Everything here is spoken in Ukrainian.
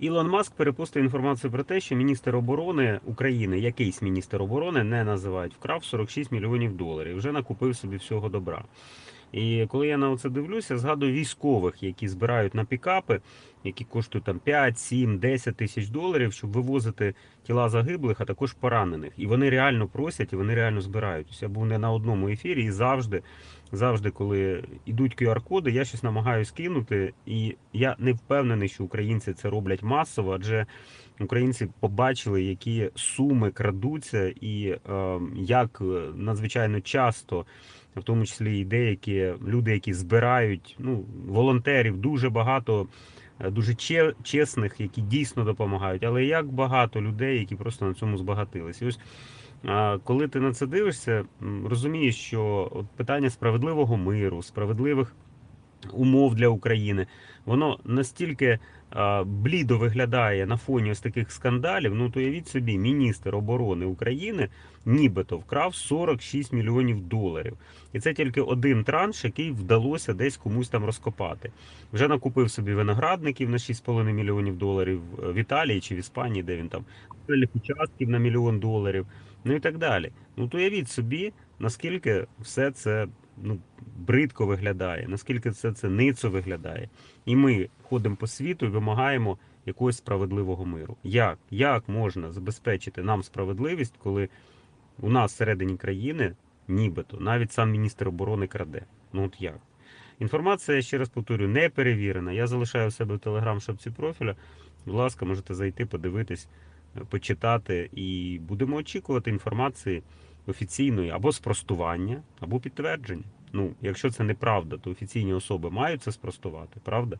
Ілон Маск перепустив інформацію про те, що міністр оборони України, якийсь міністр оборони, не називають, вкрав 46 мільйонів доларів. Вже накупив собі всього добра. І коли я на це дивлюся, згадую військових, які збирають на пікапи, які коштують там 5, 7, 10 тисяч доларів, щоб вивозити тіла загиблих, а також поранених. І вони реально просять, і вони реально збирають. Я був не на одному ефірі, і завжди, завжди, коли йдуть QR-коди, я щось намагаюся кинути. І я не впевнений, що українці це роблять масово, адже українці побачили, які суми крадуться, і е, як надзвичайно часто, в тому числі і деякі люди, які збирають, ну волонтерів, дуже багато. е, Дуже чесних, які дійсно допомагають, але як багато людей, які просто на цьому збагатились. І ось коли ти на це дивишся, розумієш, що от питання справедливого миру, справедливих умов для України, воно настільки а, блідо виглядає на фоні ось таких скандалів. Ну то уявіть собі, міністр оборони України нібито вкрав 46 мільйонів доларів. І це тільки один транш, який вдалося десь комусь там розкопати. Вже накупив собі виноградників на 6,5 мільйонів доларів е, в Італії чи в Іспанії, де він там участків на мільйон доларів, ну і так далі. Ну то уявіть собі, наскільки все це ну, бридко виглядає, наскільки все це ницо виглядає. І ми ходимо по світу і вимагаємо якогось справедливого миру. Як? Як можна забезпечити нам справедливість, коли у нас всередині країни, нібито, навіть сам міністр оборони краде? Ну от як? Інформація, ще раз повторюю, не перевірена. Я залишаю у себе в телеграм-шапці профіля. Будь ласка, можете зайти, подивитись, е, почитати, і будемо очікувати інформації офіційної або спростування, або підтвердження. Ну, якщо це неправда, то офіційні особи мають це спростувати, правда?